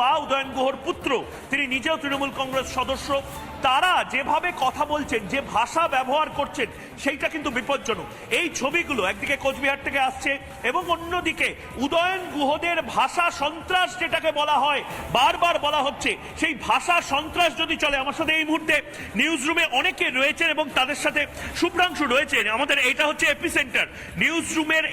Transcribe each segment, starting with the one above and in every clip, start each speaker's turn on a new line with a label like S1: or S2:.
S1: বা উদয়ন গুহর পুত্র, তিনি নিজেও তৃণমূল কংগ্রেস সদস্য, তারা যেভাবে কথা বলছেন, যে ভাষা ব্যবহার করছেন, সেইটা কিন্তু বিপজ্জনক। এই ছবিগুলো একদিকে কোচবিহার থেকে আসছে এবং অন্যদিকে উদয়ন গুহদের ভাষা সন্ত্রাস যেটাকে বলা হয়, বারবার বলা হচ্ছে, সেই ভাষা সন্ত্রাস যদি চলে, আমার সাথে এই মুহূর্তে নিউজ রুমে অনেকে রয়েছেন এবং তাদের সাথে শুভ্রাংশু রয়েছেন। আমাদের এটা হচ্ছে এপিসেন্টার নিউজ রুমের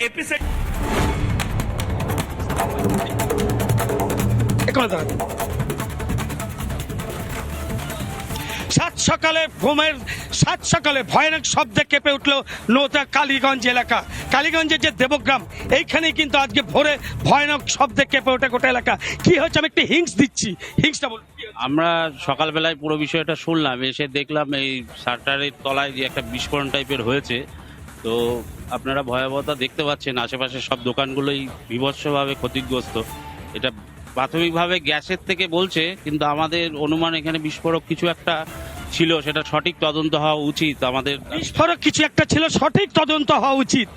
S2: সাত সকালে ঘুমের সাত সকালে ভয়ানক শব্দে কেঁপে উঠল নৌতা কালীগঞ্জ এলাকা। কালীগঞ্জের যে দেবগ্রাম, এইখানেই কিন্তু আজকে ভোরে ভয়ানক শব্দে কেঁপে ওঠে গোটা এলাকা। কি হচ্ছে? আমি একটি হিংস দিচ্ছি। হিংসটা হচ্ছে?
S3: আমরা সকালবেলায় পুরো বিষয়টা শুনলাম, এসে দেখলাম এই শাটারের তলায় যে একটা বিস্ফোরণ টাইপের হয়েছে। তো আপনারা ভয়াবহতা দেখতে পাচ্ছেন আশেপাশে সব দোকানগুলোই বিভৎসভাবে ক্ষতিগ্রস্ত। এটা প্রাথমিকভাবে গ্যাসের থেকে বলছে কিন্তু আমাদের অনুমান এখানে বিস্ফোরক কিছু একটা ছিল সেটা সঠিক তদন্ত হওয়া উচিত আমাদের
S2: বিস্ফোরক কিছু একটা ছিল সঠিক তদন্ত হওয়া উচিত।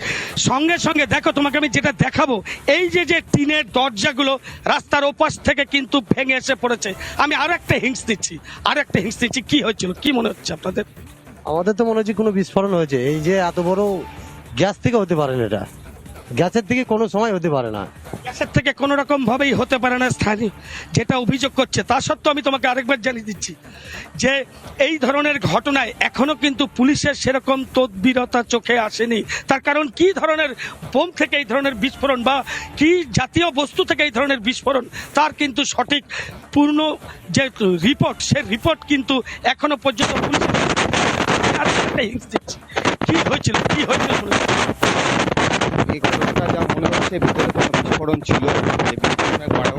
S2: সঙ্গে সঙ্গে দেখো তোমাকে আমি যেটা দেখাবো এই যে যে টিনের দরজাগুলো রাস্তার ওপাশ থেকে কিন্তু ভেঙে এসে পড়েছে আমি আর একটা হিংস দিচ্ছি আর একটা হিংস দিচ্ছি কি হয়েছিল কি মনে হচ্ছে আপনাদের?
S4: আমাদের তো মনে হচ্ছে কোনো বিস্ফোরণ হয়েছে এই যে এত বড় গ্যাস থেকে হতে পারে না এটা। গ্যাসের থেকে কোনো সময় হতে পারে না।
S2: গ্যাসের থেকে কোনো রকম ভাবেই হতে পারে না স্থানীয় যেটা অভিযোগ করছে। তা সত্ত্বেও আমি তোমাকে আরেকবার জানিয়ে দিচ্ছি যে এই ধরনের ঘটনায় এখনও কিন্তু পুলিশের সেরকম তদবিরতা চোখে আসেনি। তার কারণ কি ধরনের বোম থেকে এই ধরনের বিস্ফোরণ বা কি জাতীয় বস্তু থেকে এই ধরনের বিস্ফোরণ, তার কিন্তু সঠিক পূর্ণ যে রিপোর্ট, সে রিপোর্ট কিন্তু এখনও পর্যন্ত পুলিশ। কি হয়েছিল? কি হয়েছিল মনে হচ্ছে?
S5: এই ঘটনাটা যা মনে হচ্ছে ভিতরে কোনো বিস্ফোরণ ছিল? সেই বিস্ফোরণের কারণে